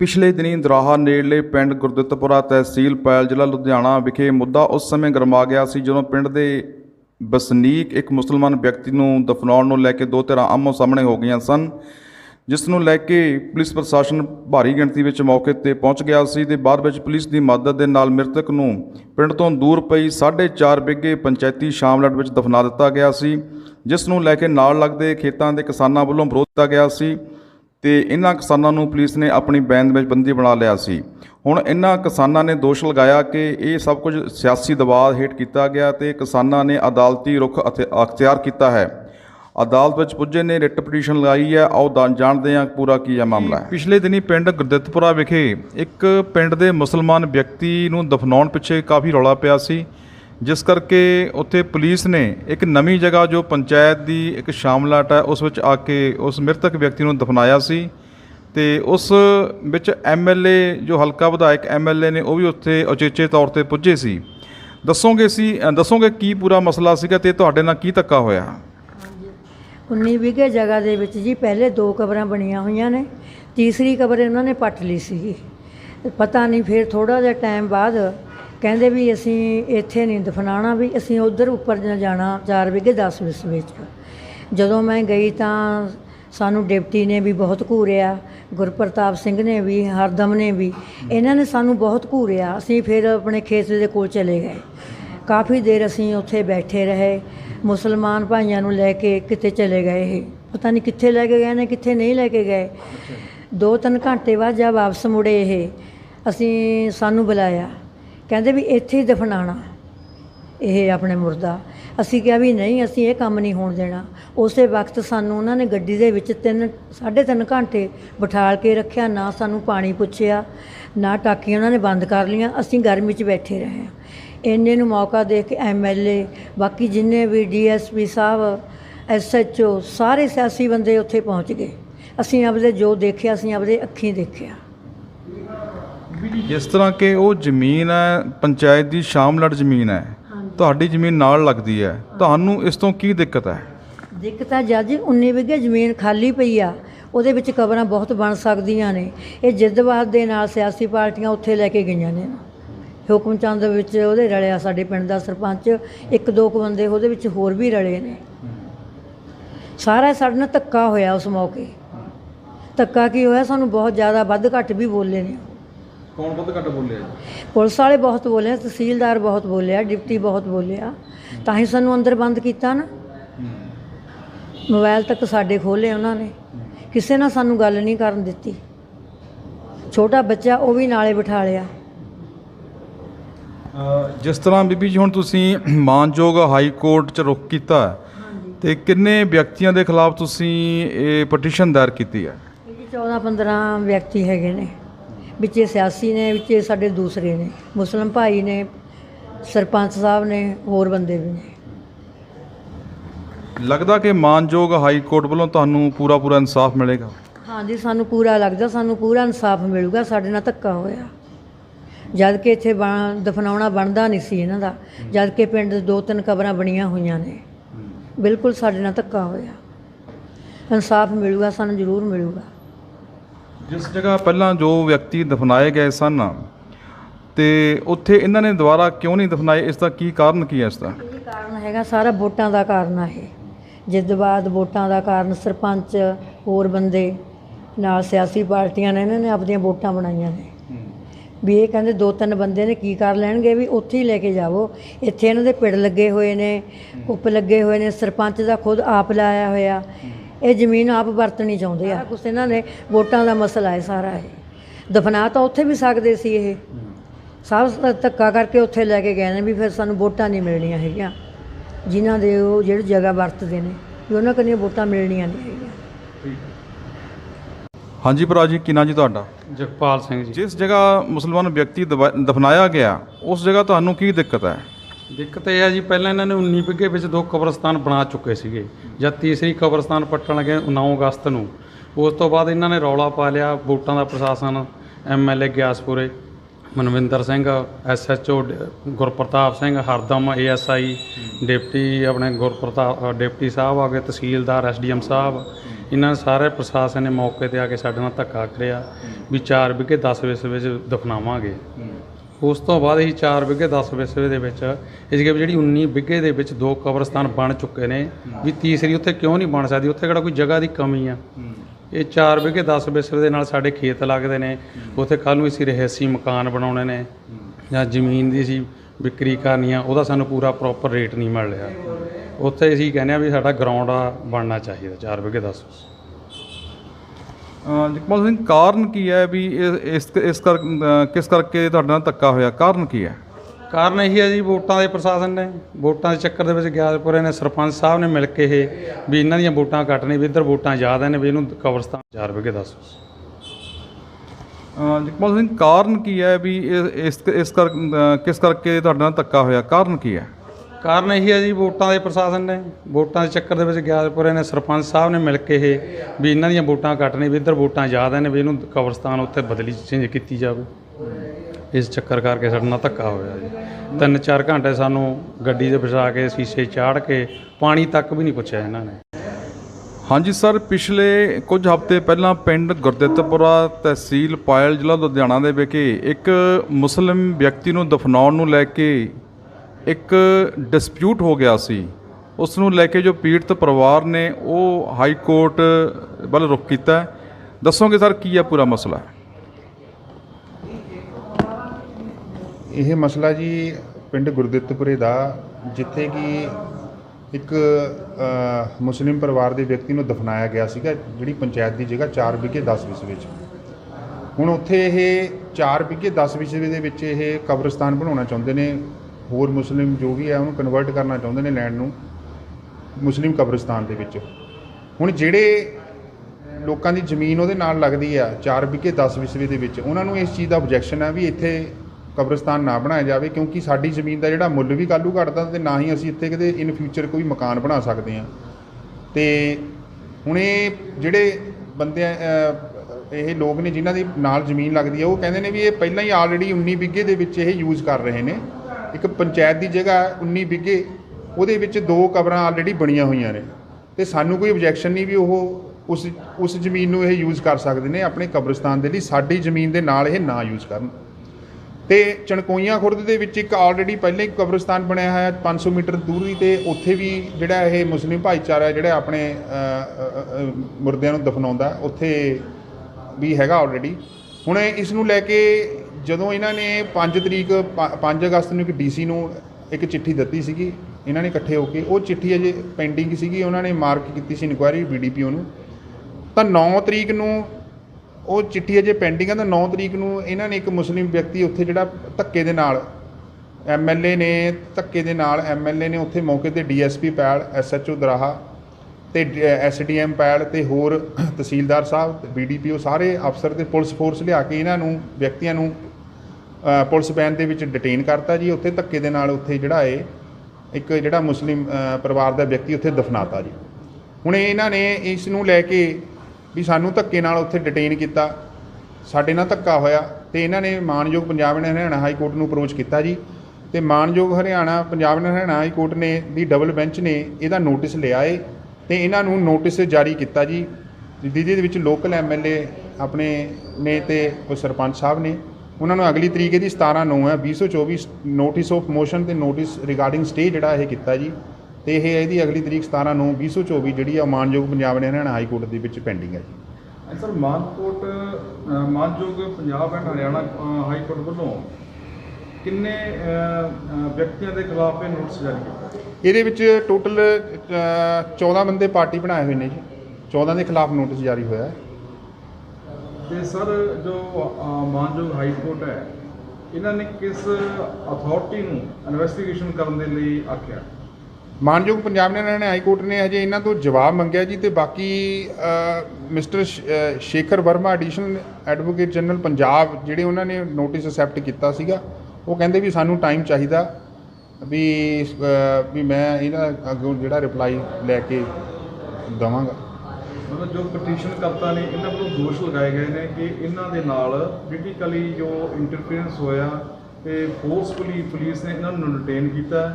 ਪਿਛਲੇ ਦਿਨੀ ਦਰਾਹਾ ਨੇੜਲੇ ਪਿੰਡ ਗੁਰਦਿੱਤਪੁਰਾ ਤਹਿਸੀਲ ਪੈਲ ਜ਼ਿਲ੍ਹਾ ਲੁਧਿਆਣਾ ਵਿਖੇ ਮੁੱਦਾ ਉਸ ਸਮੇਂ ਗਰਮਾ ਗਿਆ ਸੀ ਜਦੋਂ ਪਿੰਡ ਦੇ ਵਸਨੀਕ ਇੱਕ ਮੁਸਲਮਾਨ ਵਿਅਕਤੀ ਨੂੰ ਦਫਨਾਉਣ ਨੂੰ ਲੈ ਕੇ ਦੋ ਧਿਰਾਂ ਆਮੋ ਸਾਹਮਣੇ ਹੋ ਗਈਆਂ ਸਨ, ਜਿਸ ਨੂੰ ਲੈ ਕੇ ਪੁਲਿਸ ਪ੍ਰਸ਼ਾਸਨ ਭਾਰੀ ਗਿਣਤੀ ਵਿੱਚ ਮੌਕੇ ਤੇ ਪਹੁੰਚ ਗਿਆ ਸੀ ਤੇ ਬਾਅਦ ਵਿੱਚ ਪੁਲਿਸ ਦੀ ਮਦਦ ਦੇ ਨਾਲ ਮ੍ਰਿਤਕ ਨੂੰ ਪਿੰਡ ਤੋਂ ਦੂਰ ਪਈ 4.5 ਬਿੱਗੇ ਪੰਚਾਇਤੀ ਸ਼ਾਮਲਟ ਵਿੱਚ ਦਫਨਾ ਦਿੱਤਾ ਗਿਆ ਸੀ, ਜਿਸ ਨੂੰ ਲੈ ਕੇ ਨਾਲ ਲੱਗਦੇ ਖੇਤਾਂ ਦੇ ਕਿਸਾਨਾਂ ਵੱਲੋਂ ਵਿਰੋਧ ਕੀਤਾ ਗਿਆ ਸੀ। ਤੇ ਇਹਨਾਂ ਕਿਸਾਨਾਂ ਨੂੰ ਪੁਲਿਸ ਨੇ ਆਪਣੀ ਬੈਂਦ ਵਿੱਚ ਬੰਦੀ ਬਣਾ ਲਿਆ ਸੀ। ਹੁਣ ਇਹਨਾਂ ਕਿਸਾਨਾਂ ਨੇ ਦੋਸ਼ ਲਗਾਇਆ ਕਿ ਇਹ ਸਭ ਕੁਝ ਸਿਆਸੀ ਦਬਾਅ ਹੇਠ ਕੀਤਾ ਗਿਆ ਤੇ ਕਿਸਾਨਾਂ ਨੇ ਅਦਾਲਤੀ ਰੁਖ ਅਥ- ਅਖਤਿਆਰ ਕੀਤਾ ਹੈ। ਅਦਾਲਤ ਵਿੱਚ ਪੁੱਜੇ ਨੇ, ਰਿਟ ਪਟੀਸ਼ਨ ਲਗਾਈ ਹੈ। ਆਓ ਜਾਣਦੇ ਹਾਂ ਪੂਰਾ ਕੀ ਹੈ ਮਾਮਲਾ ਪਿਛਲੇ ਦਿਨੀ ਪਿੰਡ ਗੁਰਦਿੱਤਪੁਰਾ ਵਿਖੇ ਇੱਕ ਪਿੰਡ ਦੇ ਮੁਸਲਮਾਨ ਵਿਅਕਤੀ ਨੂੰ ਦਫਨਾਉਣ ਪਿੱਛੇ ਕਾਫੀ ਰੌਲਾ ਪਿਆ ਸੀ। ਜਿਸ ਕਰਕੇ ਉੱਥੇ ਪੁਲਿਸ ਨੇ ਇੱਕ ਨਵੀਂ ਜਗ੍ਹਾ ਜੋ ਪੰਚਾਇਤ ਦੀ ਇੱਕ ਸ਼ਾਮਲਾਟ ਹੈ, ਉਸ ਵਿੱਚ ਆ ਕੇ ਉਸ ਮ੍ਰਿਤਕ ਵਿਅਕਤੀ ਨੂੰ ਦਫਨਾਇਆ ਸੀ ਤੇ ਉਸ ਵਿੱਚ ਐਮਐਲਏ ਜੋ ਹਲਕਾ ਵਿਧਾਇਕ ਐਮਐਲਏ ਨੇ ਉਹ ਵੀ ਉੱਥੇ ਉਚੇਚੇ ਤੌਰ ਤੇ ਪੁੱਜੇ ਸੀ। ਦੱਸੋਗੇ ਸੀ ਦੱਸੋਗੇ ਕੀ ਪੂਰਾ ਮਸਲਾ ਸੀਗਾ ਤੇ ਤੁਹਾਡੇ ਨਾਲ ਕੀ ਧੱਕਾ ਹੋਇਆ? 19 ਵਿਗੇ ਜਗ੍ਹਾ ਦੇ ਵਿੱਚ ਜੀ ਪਹਿਲੇ ਦੋ ਕਬਰਾਂ ਬਣੀਆਂ ਹੋਈਆਂ ਨੇ, ਤੀਸਰੀ ਕਬਰ ਇਹਨਾਂ ਨੇ ਪੱਟ ਲਈ ਸੀ ਪਤਾ ਨਹੀਂ, ਫਿਰ ਥੋੜਾ ਜਿਹਾ ਟਾਈਮ ਬਾਅਦ ਕਹਿੰਦੇ ਵੀ ਅਸੀਂ ਇੱਥੇ ਨਹੀਂ ਦਫਨਾਣਾ ਵੀ ਅਸੀਂ ਉਧਰ ਉੱਪਰ ਜਾਣਾ 4 ਵਿਗੇ 10 ਵਿਸ ਵਿੱਚ ਜਦੋਂ ਮੈਂ ਗਈ ਤਾਂ ਸਾਨੂੰ ਡਿਪਟੀ ਨੇ ਵੀ ਬਹੁਤ ਘੂਰਿਆ ਗੁਰਪ੍ਰਤਾਪ ਸਿੰਘ ਨੇ ਵੀ ਹਰਦਮ ਨੇ ਵੀ। ਇਹਨਾਂ ਨੇ ਸਾਨੂੰ ਬਹੁਤ ਘੂਰਿਆ। ਅਸੀਂ ਫਿਰ ਆਪਣੇ ਖੇਤ ਦੇ ਕੋਲ ਚਲੇ ਗਏ। ਕਾਫੀ ਦੇਰ ਅਸੀਂ ਉੱਥੇ ਬੈਠੇ ਰਹੇ। ਮੁਸਲਮਾਨ ਭਾਈਆਂ ਨੂੰ ਲੈ ਕੇ ਕਿਤੇ ਚਲੇ ਗਏ ਇਹ। ਪਤਾ ਨਹੀਂ ਕਿੱਥੇ ਲੈ ਕੇ ਗਏ ਨੇ ਕਿੱਥੇ ਨਹੀਂ ਲੈ ਕੇ ਗਏ। ਦੋ ਤਿੰਨ ਘੰਟੇ ਬਾਅਦ ਜਦ ਵਾਪਸ ਮੁੜੇ ਇਹ ਅਸੀਂ ਸਾਨੂੰ ਬੁਲਾਇਆ। ਕਹਿੰਦੇ ਵੀ ਇੱਥੇ ਹੀ ਦਫਨਾਣਾ ਇਹ ਆਪਣੇ ਮੁਰਦਾ। ਅਸੀਂ ਕਿਹਾ ਵੀ ਨਹੀਂ, ਅਸੀਂ ਇਹ ਕੰਮ ਨਹੀਂ ਹੋਣ ਦੇਣਾ। ਉਸੇ ਵਕਤ ਸਾਨੂੰ ਉਹਨਾਂ ਨੇ ਗੱਡੀ ਦੇ ਵਿੱਚ ਤਿੰਨ, ਸਾਢੇ ਤਿੰਨ ਘੰਟੇ ਬਿਠਾਲ ਕੇ ਰੱਖਿਆ, ਨਾ ਸਾਨੂੰ ਪਾਣੀ ਪੁੱਛਿਆ, ਨਾ ਟਾਕੀਆਂ ਉਹਨਾਂ ਨੇ ਬੰਦ ਕਰ ਲੀਆਂ ਅਸੀਂ ਗਰਮੀ 'ਚ ਬੈਠੇ ਰਹੇ ਹਾਂ। ਇੰਨੇ ਨੂੰ ਮੌਕਾ ਦੇ ਕੇ ਐਮਐਲਏ ਬਾਕੀ ਜਿੰਨੇ ਵੀ ਡੀਐਸਪੀ ਸਾਹਿਬ ਐਸਐਚਓ ਸਾਰੇ ਸਿਆਸੀ ਬੰਦੇ ਉੱਥੇ ਪਹੁੰਚ ਗਏ। ਅਸੀਂ ਆਪਦੇ ਜੋ ਦੇਖਿਆ, ਅਸੀਂ ਆਪਦੇ ਅੱਖੀਂ ਦੇਖਿਆ। ਜਿਸ ਤਰ੍ਹਾਂ ਕਿ ਉਹ ਜ਼ਮੀਨ ਹੈ ਪੰਚਾਇਤ ਦੀ ਸ਼ਾਮਲਟ ਜ਼ਮੀਨ ਹੈ ਤੁਹਾਡੀ ਜ਼ਮੀਨ ਨਾਲ ਲੱਗਦੀ ਹੈ। ਤੁਹਾਨੂੰ ਇਸ ਤੋਂ ਕੀ ਦਿੱਕਤ ਹੈ? ਦਿੱਕਤ ਆ ਜੱਜ 19 ਵਿਗੇ ਜ਼ਮੀਨ ਖਾਲੀ ਪਈ ਆ ਉਹਦੇ ਵਿੱਚ ਕਬਰਾਂ ਬਹੁਤ ਬਣ ਸਕਦੀਆਂ ਨੇ। ਇਹ ਜਿੱਦਬਾਦ ਦੇ ਨਾਲ ਸਿਆਸੀ ਪਾਰਟੀਆਂ ਉੱਥੇ ਲੈ ਕੇ ਗਈਆਂ ਨੇ। ਹੁਕਮ ਚੰਦ ਵਿੱਚ ਉਹਦੇ ਰਲਿਆ ਸਾਡੇ ਪਿੰਡ ਦਾ ਸਰਪੰਚ ਇੱਕ ਦੋ ਕੁ ਬੰਦੇ ਉਹਦੇ ਵਿੱਚ ਹੋਰ ਵੀ ਰਲੇ ਨੇ। ਸਾਰਾ ਸਾਡੇ ਨਾਲ ਧੱਕਾ ਹੋਇਆ ਉਸ ਮੌਕੇ। ਧੱਕਾ ਕੀ ਹੋਇਆ? ਸਾਨੂੰ ਬਹੁਤ ਜ਼ਿਆਦਾ ਵੱਧ ਘੱਟ ਵੀ ਬੋਲੇ ਨੇ। ਕੌਣ ਵੱਧ ਘੱਟ ਬੋਲਿਆ ਪੁਲਿਸ ਵਾਲੇ ਬਹੁਤ ਬੋਲੇ ਤਹਿਸੀਲਦਾਰ ਬਹੁਤ ਬੋਲਿਆ ਡਿਪਟੀ ਬਹੁਤ ਬੋਲਿਆ। ਤਾਂ ਹੀ ਸਾਨੂੰ ਅੰਦਰ ਬੰਦ ਕੀਤਾ ਨਾ। ਮੋਬਾਈਲ ਤੱਕ ਸਾਡੇ ਖੋਲੇ ਉਹਨਾਂ ਨੇ। ਕਿਸੇ ਨਾਲ ਸਾਨੂੰ ਗੱਲ ਨਹੀਂ ਕਰਨ ਦਿੱਤੀ। ਛੋਟਾ ਬੱਚਾ ਉਹ ਵੀ ਨਾਲੇ ਬਿਠਾ ਲਿਆ। ਜਿਸ ਤਰ੍ਹਾਂ ਬੀਬੀ ਜੀ ਹੁਣ ਤੁਸੀਂ ਮਾਨਯੋਗ ਹਾਈ ਕੋਰਟ 'ਚ ਰੁਖ ਕੀਤਾ ਤੇ ਕਿੰਨੇ ਵਿਅਕਤੀਆਂ ਦੇ ਖਿਲਾਫ ਤੁਸੀਂ ਇਹ ਪਟੀਸ਼ਨ ਦਾਇਰ ਕੀਤੀ ਹੈ? ਇਹ ਜੀ 14 15 ਵਿਅਕਤੀ ਹੈਗੇ ਨੇ। ਵਿੱਚੇ ਸਿਆਸੀ ਨੇ ਵਿੱਚੇ ਸਾਡੇ ਦੂਸਰੇ ਨੇ ਮੁਸਲਮ ਭਾਈ ਨੇ ਸਰਪੰਚ ਸਾਹਿਬ ਨੇ ਹੋਰ ਬੰਦੇ ਵੀ ਨੇ। ਲੱਗਦਾ ਕਿ ਮਾਨਯੋਗ ਹਾਈ ਕੋਰਟ ਵੱਲੋਂ ਤੁਹਾਨੂੰ ਪੂਰਾ ਪੂਰਾ ਇਨਸਾਫ ਮਿਲੇਗਾ? ਹਾਂਜੀ ਸਾਨੂੰ ਪੂਰਾ ਲੱਗਦਾ ਸਾਨੂੰ ਪੂਰਾ ਇਨਸਾਫ ਮਿਲੂਗਾ ਸਾਡੇ ਨਾਲ ਧੱਕਾ ਹੋਇਆ। ਜਦ ਕਿ ਇੱਥੇ ਬਣ- ਦਫਨਾਉਣਾ ਬਣਦਾ ਨਹੀਂ ਸੀ ਇਹਨਾਂ ਦਾ। ਜਦ ਕਿ ਪਿੰਡ 'ਚ ਦੋ ਤਿੰਨ ਕਬਰਾਂ ਬਣੀਆਂ ਹੋਈਆਂ ਨੇ। ਬਿਲਕੁਲ ਸਾਡੇ ਨਾਲ ਧੱਕਾ ਹੋਇਆ। ਇਨਸਾਫ ਮਿਲੂਗਾ ਸਾਨੂੰ ਜ਼ਰੂਰ ਮਿਲੂਗਾ। ਜਿਸ ਜਗ੍ਹਾ ਪਹਿਲਾਂ ਜੋ ਵਿਅਕਤੀ ਦਫਨਾਏ ਗਏ ਸਨ ਤੇ ਉੱਥੇ ਇਹਨਾਂ ਨੇ ਦੁਬਾਰਾ ਕਿਉਂ ਨਹੀਂ ਦਫਨਾਏ? ਇਸ ਦਾ ਕੀ ਕਾਰਨ ਕੀ ਹੈ ਇਸ ਦਾ? ਇਹ ਕਾਰਨ ਹੈਗਾ ਸਾਰਾ ਵੋਟਾਂ ਦਾ ਕਾਰਨ ਆ ਇਹ। ਬਾਅਦ ਵੋਟਾਂ ਦਾ ਕਾਰਨ ਸਰਪੰਚ, ਹੋਰ ਬੰਦੇ ਨਾਲ ਸਿਆਸੀ ਪਾਰਟੀਆਂ ਨੇ, ਇਹਨਾਂ ਨੇ ਆਪਣੀਆਂ ਵੋਟਾਂ ਬਣਾਈਆਂ ਨੇ। ਵੀ ਇਹ ਕਹਿੰਦੇ ਦੋ ਤਿੰਨ ਬੰਦੇ ਨੇ ਕੀ ਕਰ ਲੈਣਗੇ ਵੀ ਉੱਥੇ ਹੀ ਲੈ ਕੇ ਜਾਵੋ। ਇੱਥੇ ਇਹਨਾਂ ਦੇ ਪਿੜ ਲੱਗੇ ਹੋਏ ਨੇ, ਕੁੱਪ ਲੱਗੇ ਹੋਏ ਨੇ, ਸਰਪੰਚ ਦਾ ਖੁਦ ਆਪ ਲਾਇਆ ਹੋਇਆ। ਇਹ ਜ਼ਮੀਨ ਆਪ ਵਰਤਣੀ ਚਾਹੁੰਦੇ ਆ। ਕੁਛ ਇਹਨਾਂ ਨੇ ਵੋਟਾਂ ਦਾ ਮਸਲਾ ਹੈ ਸਾਰਾ ਇਹ। ਦਫਨਾ ਤਾਂ ਉੱਥੇ ਵੀ ਸਕਦੇ ਸੀ ਇਹ। ਸਭ ਧੱਕਾ ਕਰਕੇ ਉੱਥੇ ਲੈ ਕੇ ਗਏ ਨੇ ਵੀ ਫਿਰ ਸਾਨੂੰ ਵੋਟਾਂ ਨਹੀਂ ਮਿਲਣੀਆਂ ਹੈਗੀਆਂ। ਜਿਨ੍ਹਾਂ ਦੇ ਉਹ ਜਿਹੜੀ ਜਗ੍ਹਾ ਵਰਤਦੇ ਨੇ ਵੀ ਉਹਨਾਂ ਕੰਨੀਆਂ ਵੋਟਾਂ ਮਿਲਣੀਆਂ ਨਹੀਂ ਹੈਗੀਆਂ। ਹਾਂਜੀ ਭਰਾ ਜੀ ਕੀ ਨਾਂ ਜੀ ਤੁਹਾਡਾ? ਜਗਪਾਲ ਸਿੰਘ ਜੀ। ਜਿਸ ਜਗ੍ਹਾ ਮੁਸਲਮਾਨ ਵਿਅਕਤੀ ਦਵਾ- ਦਫਨਾਇਆ ਗਿਆ ਉਸ ਜਗ੍ਹਾ ਤੁਹਾਨੂੰ ਕੀ ਦਿੱਕਤ ਹੈ? ਦਿੱਕਤ ਇਹ ਆ ਜੀ, ਪਹਿਲਾਂ ਇਹਨਾਂ ਨੇ 19 ਬਿੱਗੇ ਵਿੱਚ ਦੋ ਕਬਰਸਤਾਨ ਬਣਾ ਚੁੱਕੇ ਸੀਗੇ। ਜਦ ਤੀਸਰੀ ਕਬਰਸਤਾਨ ਪੱਟਣ ਲੱਗੇ 9 ਅਗਸਤ ਨੂੰ, ਉਸ ਤੋਂ ਬਾਅਦ ਇਹਨਾਂ ਨੇ ਰੌਲਾ ਪਾ ਲਿਆ ਵੋਟਾਂ ਦਾ ਪ੍ਰਸ਼ਾਸਨ ਐਮਐਲਏ ਗਿਆਸਪੁਰੇ, ਮਨਵਿੰਦਰ ਸਿੰਘ ਐਸਐਚਓ ਗੁਰਪ੍ਰਤਾਪ ਸਿੰਘ, ਹਰਦਮ ਏਐਸਆਈ ਡਿਪਟੀ, ਆਪਣੇ ਗੁਰਪ੍ਰਤਾਪ ਡਿਪਟੀ ਸਾਹਿਬ ਆ ਗਏ, ਤਹਿਸੀਲਦਾਰ ਐਸਡੀਐਮ ਸਾਹਿਬ। ਇਹਨਾਂ ਸਾਰੇ ਪ੍ਰਸ਼ਾਸਨ ਨੇ ਮੌਕੇ ਤੇ ਆ ਕੇ ਸਾਡੇ ਨਾਲ ਧੱਕਾ ਕਰਿਆ ਵੀ 4 ਵਿਗੇ 10 ਵਿਸ ਵਿੱਚ ਦਫਨਾਵਾਂਗੇ। ਉਸ ਤੋਂ ਬਾਅਦ ਅਸੀਂ 4 ਵਿਗੇ 10 ਵਿਸਵੇ ਦੇ ਵਿੱਚ ਇਸ ਕੇ ਜਿਹੜੀ 19 ਵਿਗੇ ਦੇ ਵਿੱਚ ਦੋ ਕਬਰਸਤਾਨ ਬਣ ਚੁੱਕੇ ਨੇ ਵੀ ਤੀਸਰੀ ਉੱਥੇ ਕਿਉਂ ਨਹੀਂ ਬਣ ਸਕਦੀ? ਉੱਥੇ ਕਿਹੜਾ ਕੋਈ ਜਗ੍ਹਾ ਦੀ ਕਮੀ ਆ। ਇਹ 4 ਵਿਗੇ 10 ਵਿਸਵੇ ਦੇ ਨਾਲ ਸਾਡੇ ਖੇਤ ਲੱਗਦੇ ਨੇ। ਉੱਥੇ ਕੱਲ੍ਹ ਨੂੰ ਅਸੀਂ ਰਹਿਸੀ ਮਕਾਨ ਬਣਾਉਣੇ ਨੇ ਜਾਂ ਜ਼ਮੀਨ ਦੀ ਅਸੀਂ ਵਿਕਰੀ ਕਰਨੀ ਆ ਉਹਦਾ ਸਾਨੂੰ ਪੂਰਾ ਪ੍ਰੋਪਰ ਰੇਟ ਨਹੀਂ ਮਿਲ ਰਿਹਾ। ਉੱਥੇ ਅਸੀਂ ਕਹਿੰਦੇ ਆ ਵੀ ਸਾਡਾ ਗਰਾਊਂਡ ਆ ਬਣਨਾ ਚਾਹੀਦਾ 4 ਵਿਗੇ 10 ਅ, ਜਗਪਾਲ ਸਿੰਘ ਕਾਰਨ ਕੀ ਹੈ ਵੀ ਇਹ- ਇਸ ਇਸ ਕਰ ਕਿਸ ਕਰਕੇ ਤੁਹਾਡੇ ਨਾਲ ਧੱਕਾ ਹੋਇਆ? ਕਾਰਨ ਕੀ ਹੈ? ਕਾਰਨ ਇਹੀ ਹੈ ਜੀ ਵੋਟਾਂ ਦੇ ਪ੍ਰਸ਼ਾਸਨ ਨੇ ਵੋਟਾਂ ਦੇ ਚੱਕਰ ਦੇ ਵਿੱਚ ਗਿਆਲਪੁਰੇ ਨੇ ਸਰਪੰਚ ਸਾਹਿਬ ਨੇ ਮਿਲ ਕੇ ਇਹ ਵੀ ਇਹਨਾਂ ਦੀਆਂ ਵੋਟਾਂ ਕੱਟਣੀ ਵੀ ਇੱਧਰ ਵੋਟਾਂ ਜ਼ਿਆਦਾ ਨੇ ਵੀ ਇਹਨੂੰ ਕਬਰਸਤਾਨ 4 ਵਿਗੇ 10 ਅ, ਜਗਪਾਲ ਸਿੰਘ ਕਾਰਨ ਕੀ ਹੈ ਵੀ ਇਹ- ਇਸ ਇਸ ਕਰ ਕਿਸ ਕਰਕੇ ਤੁਹਾਡੇ ਨਾਲ ਧੱਕਾ ਹੋਇਆ? ਕਾਰਨ ਕੀ ਹੈ? ਕਾਰਨ ਇਹੀ ਹੈ ਜੀ, ਵੋਟਾਂ ਦੇ ਪ੍ਰਸ਼ਾਸਨ ਨੇ, ਵੋਟਾਂ ਦੇ ਚੱਕਰ ਦੇ ਵਿੱਚ ਗਿਆਲਪੁਰੇ ਨੇ ਸਰਪੰਚ ਸਾਹਿਬ ਨੇ ਮਿਲ ਕੇ ਇਹ ਵੀ ਇਹਨਾਂ ਦੀਆਂ ਵੋਟਾਂ ਕੱਟਣੀ ਵੀ ਇੱਧਰ ਵੋਟਾਂ ਜ਼ਿਆਦਾ ਨੇ, ਵੀ ਇਹਨੂੰ ਕਬਰਸਤਾਨ ਉੱਥੇ ਬਦਲੀ ਚੇਂਜ ਕੀਤੀ ਜਾਵੇ। ਇਸ ਚੱਕਰ ਕਰਕੇ ਸਾਡੇ ਨਾਲ ਧੱਕਾ ਹੋਇਆ ਜੀ। ਤਿੰਨ ਚਾਰ ਘੰਟੇ ਸਾਨੂੰ ਗੱਡੀ 'ਤੇ ਬਿਠਾ ਕੇ, ਸ਼ੀਸ਼ੇ ਚਾੜ ਕੇ, ਪਾਣੀ ਤੱਕ ਵੀ ਨਹੀਂ ਪੁੱਛਿਆ ਇਹਨਾਂ ਨੇ। ਹਾਂਜੀ ਸਰ, ਪਿਛਲੇ ਕੁਝ ਹਫ਼ਤੇ ਪਹਿਲਾਂ ਪਿੰਡ ਗੁਰਦਿੱਤਪੁਰਾ ਤਹਿਸੀਲ ਪਾਇਲ ਜ਼ਿਲ੍ਹਾ ਲੁਧਿਆਣਾ ਦੇ ਵਿਖੇ ਇੱਕ ਮੁਸਲਿਮ ਵਿਅਕਤੀ ਨੂੰ ਦਫਨਾਉਣ ਨੂੰ ਲੈ ਕੇ ਇੱਕ ਡਿਸਪਿਊਟ ਹੋ ਗਿਆ ਸੀ। ਉਸ ਨੂੰ ਲੈ ਕੇ ਜੋ ਪੀੜਤ ਪਰਿਵਾਰ ਨੇ ਉਹ ਹਾਈ ਕੋਰਟ ਵੱਲ ਰੁਖ ਕੀਤਾ। ਦੱਸੋਗੇ ਸਰ, ਕੀ ਹੈ ਪੂਰਾ ਮਸਲਾ? ਇਹ ਮਸਲਾ ਜੀ ਪਿੰਡ ਗੁਰਦਿੱਤਪੁਰੇ ਦਾ, ਜਿੱਥੇ ਕਿ ਇੱਕ ਮੁਸਲਿਮ ਪਰਿਵਾਰ ਦੇ ਵਿਅਕਤੀ ਨੂੰ ਦਫਨਾਇਆ ਗਿਆ ਸੀਗਾ, ਜਿਹੜੀ ਪੰਚਾਇਤ ਦੀ ਜਗ੍ਹਾ 4 ਵਿਗੇ 10 ਵਿਸਵੇ ਵਿੱਚ। ਹੁਣ ਉੱਥੇ ਇਹ 4 ਵਿਗੇ 10 ਵਿਸਵੇ ਦੇ ਵਿੱਚ ਇਹ ਕਬਰਸਤਾਨ ਬਣਾਉਣਾ ਚਾਹੁੰਦੇ ਨੇ। ਹੋਰ ਮੁਸਲਿਮ ਜੋ ਵੀ ਹੈ ਉਹਨੂੰ ਕਨਵਰਟ ਕਰਨਾ ਚਾਹੁੰਦੇ ਨੇ ਲੈਂਡ ਨੂੰ, ਮੁਸਲਿਮ ਕਬਰਸਤਾਨ ਦੇ ਵਿੱਚ। ਹੁਣ ਜਿਹੜੇ ਲੋਕਾਂ ਦੀ ਜ਼ਮੀਨ ਉਹਦੇ ਨਾਲ ਲੱਗਦੀ ਆ 4 ਵਿਗੇ 10 ਵਿਸਵੇ ਦੇ ਵਿੱਚ, ਉਹਨਾਂ ਨੂੰ ਇਸ ਚੀਜ਼ ਦਾ ਆਬਜੈਕਸ਼ਨ ਹੈ ਵੀ ਇੱਥੇ ਕਬਰਸਤਾਨ ਨਾ ਬਣਾਇਆ ਜਾਵੇ, ਕਿਉਂਕਿ ਸਾਡੀ ਜ਼ਮੀਨ ਦਾ ਜਿਹੜਾ ਮੁੱਲ ਵੀ ਕਾਲੂ ਘਟਦਾ ਤੇ ਨਾ ਹੀ ਅਸੀਂ ਇੱਥੇ ਕਿਤੇ ਇਨ ਫਿਊਚਰ ਕੋਈ ਮਕਾਨ ਬਣਾ ਸਕਦੇ ਹਾਂ। ਤੇ ਹੁਣ ਇਹ ਜਿਹੜੇ ਬੰਦੇ ਇਹ ਲੋਕ ਨੇ ਜਿਨ੍ਹਾਂ ਦੀ ਨਾਲ ਜ਼ਮੀਨ ਲੱਗਦੀ ਹੈ ਉਹ ਕਹਿੰਦੇ ਨੇ ਵੀ ਇਹ ਪਹਿਲਾਂ ਹੀ ਆਲਰੇਡੀ 19 ਬਿੱਗੇ ਦੇ ਵਿੱਚ ਇਹ ਯੂਜ਼ ਕਰ ਰਹੇ ਨੇ। ਇੱਕ ਪੰਚਾਇਤ ਦੀ ਜਗ੍ਹਾ ਹੈ, 19 ਬਿੱਗੇ ਉਹਦੇ ਵਿੱਚ ਦੋ ਕਬਰਾਂ ਆਲਰੇਡੀ ਬਣੀਆਂ ਹੋਈਆਂ ਨੇ। ਤੇ ਸਾਨੂੰ ਕੋਈ ਆਬਜੈਕਸ਼ਨ ਨਹੀਂ ਵੀ ਉਹ ਉਸ ਉਸ ਜ਼ਮੀਨ ਨੂੰ ਇਹ ਯੂਜ਼ ਕਰ ਸਕਦੇ ਨੇ ਆਪਣੇ ਕਬਰਸਤਾਨ ਦੇ ਲਈ ਸਾਡੀ ਜ਼ਮੀਨ ਦੇ ਨਾਲ ਇਹ ਨਾ ਯੂਜ਼ ਕਰਨ। ਤੇ ਚਣਕੋਈਆਂ ਖੁਰਦ ਦੇ ਵਿੱਚ ਇੱਕ ਆਲਰੇਡੀ ਪਹਿਲੇ ਹੀ ਕਬਰਸਤਾਨ ਬਣਿਆ ਹੋਇਆ 500 ਮੀਟਰ ਦੂਰੀ ਤੇ ਉੱਥੇ ਵੀ ਜਿਹੜਾ ਇਹ ਮੁਸਲਿਮ ਭਾਈਚਾਰਾ ਜਿਹੜਾ ਆਪਣੇ ਮੁਰਦਿਆਂ ਨੂੰ ਦਫਨਾਉਂਦਾ ਉੱਥੇ ਵੀ ਹੈਗਾ ਆਲਰੇਡੀ ਹੁਣ ਇਸ ਨੂੰ ਲੈ ਕੇ ਜਦੋਂ ਇਹਨਾਂ ਨੇ 5 ਤਰੀਕ 5 ਅਗਸਤ ਨੂੰ ਇੱਕ ਡੀਸੀ ਨੂੰ ਇੱਕ ਚਿੱਠੀ ਦਿੱਤੀ ਸੀਗੀ, ਇਹਨਾਂ ਨੇ ਇਕੱਠੇ ਹੋ ਕੇ, ਉਹ ਚਿੱਠੀ ਅਜੇ ਪੈਂਡਿੰਗ ਸੀਗੀ, ਉਹਨਾਂ ਨੇ ਮਾਰਕ ਕੀਤੀ ਸੀ ਇਨਕੁਆਇਰੀ ਬੀਡੀਪੀਓ ਨੂੰ। ਤਾਂ 9 ਤਰੀਕ ਨੂੰ ਉਹ ਚਿੱਠੀ ਅਜੇ ਪੈਂਡਿੰਗ ਹੈ ਤਾਂ 9 ਤਰੀਕ ਨੂੰ ਇਹਨਾਂ ਨੇ ਇੱਕ ਮੁਸਲਿਮ ਵਿਅਕਤੀ ਉੱਥੇ ਜਿਹੜਾ ਧੱਕੇ ਦੇ ਨਾਲ ਐਮਐਲਏ ਨੇ ਧੱਕੇ ਦੇ ਨਾਲ ਐਮਐਲਏ ਨੇ ਉੱਥੇ ਮੌਕੇ ਤੇ ਡੀਐਸਪੀ ਪੈਲ ਐਸਐਚਓ ਦਰਾਹਾ ਤੇ ਐਸਡੀਐਮ ਪੈਲ ਤੇ ਹੋਰ ਤਹਿਸੀਲਦਾਰ ਸਾਹਿਬ ਬੀਡੀਪੀਓ ਸਾਰੇ ਅਫਸਰ ਤੇ ਪੁਲਿਸ ਫੋਰਸ ਲਿਆ ਕੇ ਇਹਨਾਂ ਨੂੰ, ਵਿਅਕਤੀਆਂ ਨੂੰ ਪੁਲਿਸ ਬੈਨ ਦੇ ਵਿੱਚ ਡਿਟੇਨ ਕਰਤਾ ਜੀ। ਉੱਥੇ ਧੱਕੇ ਦੇ ਨਾਲ ਉੱਥੇ ਜਿਹੜਾ ਏ, ਇੱਕ ਜਿਹੜਾ ਮੁਸਲਿਮ ਪਰਿਵਾਰ ਦਾ ਵਿਅਕਤੀ ਉੱਥੇ ਦਫਨਾਤਾ ਜੀ। ਹੁਣ ਇਹਨਾਂ ਨੇ ਇਸ ਨੂੰ ਲੈ ਕੇ ਵੀ ਸਾਨੂੰ ਧੱਕੇ ਨਾਲ ਉੱਥੇ ਡਿਟੇਨ ਕੀਤਾ। ਸਾਡੇ ਨਾਲ ਧੱਕਾ ਹੋਇਆ ਤੇ ਇਹਨਾਂ ਨੇ ਮਾਨਯੋਗ ਪੰਜਾਬ ਨੇ ਹਰਿਆਣਾ ਹਾਈ ਕੋਰਟ ਨੂੰ ਅਪਰੋਚ ਕੀਤਾ ਜੀ। ਤੇ ਮਾਨਯੋਗ ਹਰਿਆਣਾ, ਪੰਜਾਬ ਨੇ ਹਰਿਆਣਾ ਹਾਈ ਕੋਰਟ ਨੇ ਦੀ ਡਬਲ ਬੈਂਚ ਨੇ ਇਹਦਾ ਨੋਟਿਸ ਲਿਆ ਏ। ਤੇ ਇਹਨਾਂ ਨੂੰ ਨੋਟਿਸ ਜਾਰੀ ਕੀਤਾ ਜੀ। ਜਿਹਦੇ ਵਿੱਚ ਲੋਕਲ ਐਮਐਲਏ ਆਪਣੇ ਨੇ ਤੇ ਉਹ ਸਰਪੰਚ ਸਾਹਿਬ ਨੇ। ਉਹਨਾਂ ਨੂੰ ਅਗਲੀ ਤਰੀਕ ਇਹਦੀ 17 9 ਹੈ 2024 ਨੋਟਿਸ ਆਫ ਮੋਸ਼ਨ ਤੇ ਨੋਟਿਸ ਰਿਗਾਰਡਿੰਗ ਸਟੇ ਜਿਹੜਾ ਇਹ ਕੀਤਾ ਜੀ। ਤੇ ਇਹ ਇਹਦੀ ਅਗਲੀ ਤਰੀਕ 17 9 2024 ਜਿਹੜੀ ਆ ਮਾਨਯੋਗ ਪੰਜਾਬ ਨੇ ਹਰਿਆਣਾ ਹਾਈ ਕੋਰਟ ਦੇ ਵਿੱਚ ਪੈਂਡਿੰਗ ਹੈ ਜੀ। ਸਰ, ਮਾਨਕੋਟ ਮਾਨਯੋਗ Punjab and Haryana high court ਵੱਲੋਂ ਕਿੰਨੇ ਵਿਅਕਤੀਆਂ ਦੇ ਖਿਲਾਫ ਇਹ ਨੋਟਿਸ ਜਾਰੀ ਕੀਤਾ? ਇਹਦੇ ਵਿੱਚ ਟੋਟਲ 14 ਬੰਦੇ ਪਾਰਟੀ ਬਣਾਏ ਹੋਏ ਨੇ ਜੀ। 14 ਦੇ ਖਿਲਾਫ ਨੋਟਿਸ ਜਾਰੀ ਹੋਇਆ ਹੈ। ਤੇ ਸਰ ਜੋ ਮਾਨਯੋਗ ਹਾਈ ਕੋਰਟ ਹੈ ਇਹਨਾਂ ਨੇ ਕਿਸ ਅਥਾਰਟੀ ਨੂੰ ਇਨਵੈਸਟੀਗੇਸ਼ਨ ਕਰਨ ਦੇ ਲਈ ਆਖਿਆ? ਮਾਨਯੋਗ ਪੰਜਾਬ ਨੇ ਇਹਨਾਂ ਨੇ ਹਾਈ ਕੋਰਟ ਨੇ ਹਜੇ ਇਹਨਾਂ ਤੋਂ ਜਵਾਬ ਮੰਗਿਆ ਜੀ ਤੇ ਬਾਕੀ mister Shekhar Verma additional advocate general Punjab ਜਿਹੜੇ ਉਹਨਾਂ ਨੇ ਨੋਟਿਸ ਅਸੈਪਟ ਕੀਤਾ ਸੀਗਾ ਉਹ ਕਹਿੰਦੇ ਵੀ ਸਾਨੂੰ ਟਾਈਮ ਚਾਹੀਦਾ ਵੀ ਵੀ ਮੈਂ ਇਹਨਾਂ ਅੱਗੋਂ ਜਿਹੜਾ ਰਿਪਲਾਈ ਲੈ ਕੇ ਦਵਾਂਗਾ। ਮਤਲਬ ਜੋ ਪਟੀਸ਼ਨ ਕਰਤਾ ਨੇ ਇਹਨਾਂ ਵੱਲੋਂ ਦੋਸ਼ ਲਗਾਏ ਗਏ ਨੇ ਕਿ ਇਹਨਾਂ ਦੇ ਨਾਲ ਪੋਲੀਟੀਕਲੀ ਜੋ ਇੰਟਰਫੇਰੈਂਸ ਹੋਇਆ ਤੇ ਫੋਰਸਫੁਲੀ ਪੁਲਿਸ ਨੇ ਇਹਨਾਂ ਨੂੰ ਡਿਟੇਨ ਕੀਤਾ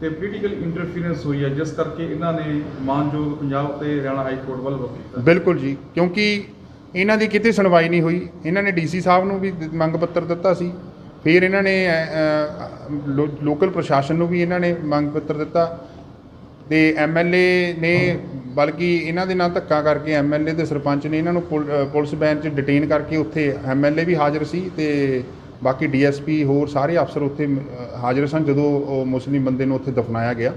ਤੇ ਪੋਲੀਟੀਕਲ ਇੰਟਰਫੇਰੈਂਸ ਹੋਈ ਹੈ ਜਿਸ ਕਰਕੇ ਇਹਨਾਂ ਨੇ ਮਾਨਯੋਗ ਪੰਜਾਬ ਤੇ ਹਰਿਆਣਾ ਹਾਈ ਕੋਰਟ ਵੱਲ ਕੀਤਾ। ਬਿਲਕੁਲ ਜੀ ਕਿਉਂਕਿ ਇਹਨਾਂ ਦੀ ਕਿਤੇ ਸੁਣਵਾਈ ਨਹੀਂ ਹੋਈ। ਇਹਨਾਂ ਨੇ ਡੀਸੀ ਸਾਹਿਬ ਨੂੰ ਵੀ ਮੰਗ ਪੱਤਰ ਦਿੱਤਾ ਸੀ। ਫਿਰ ਇਹਨਾਂ ਨੇ ਲੋ- ਲੋਕਲ ਪ੍ਰਸ਼ਾਸਨ ਨੂੰ ਵੀ ਇਹਨਾਂ ਨੇ ਮੰਗ ਪੱਤਰ ਦਿੱਤਾ ਤੇ ਐਮਐਲਏ ਨੇ ਬਲਕਿ ਇਹਨਾਂ ਦੇ ਨਾਲ ਧੱਕਾ ਕਰਕੇ ਐਮਐਲਏ ਤੇ ਸਰਪੰਚ ਨੇ ਇਹਨਾਂ ਨੂੰ ਪੁਲ- ਪੁਲਿਸ ਬੈਨ 'ਚ ਡਿਟੇਨ ਕਰਕੇ ਉੱਥੇ ਐਮਐਲਏ ਵੀ ਹਾਜ਼ਰ ਸੀ ਤੇ ਬਾਕੀ ਡੀਐਸਪੀ ਹੋਰ ਸਾਰੇ ਅਫਸਰ ਉੱਥੇ ਹਾਜ਼ਰ ਸਨ ਜਦੋਂ ਉਹ ਮੁਸਲਿਮ ਬੰਦੇ ਨੂੰ ਉੱਥੇ ਦਫਨਾਇਆ ਗਿਆ।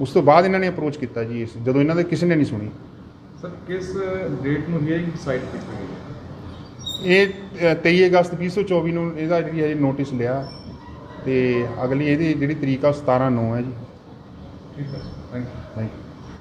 ਉਸ ਤੋਂ ਬਾਅਦ ਇਹਨਾਂ ਨੇ ਅਪਰੋਚ ਕੀਤਾ ਜੀ ਇਸ, ਜਦੋਂ ਇਹਨਾਂ ਦੇ ਕਿਸੇ ਨੇ ਨਹੀਂ ਸੁਣੀ। ਸਰ, ਕਿਸ ਡੇਟ ਨੂੰ ਹੀਅਰਿੰਗ ਡਿਸਾਈਡ ਕੀਤੀ ਗਈ ਇਹ ਅ, 23 ਅਗਸਤ 2024 ਨੂੰ ਇਹਦਾ ਜਿਹੜੀ ਹੈ ਨੋਟਿਸ ਲਿਆ ਤੇ ਅਗਲੀ ਇਹਦੀ ਜਿਹੜੀ ਤਰੀਕ ਆ ਉਹ 17 9 ਹੈ ਜੀ। ਠੀਕ ਹੈ। Thank you thank you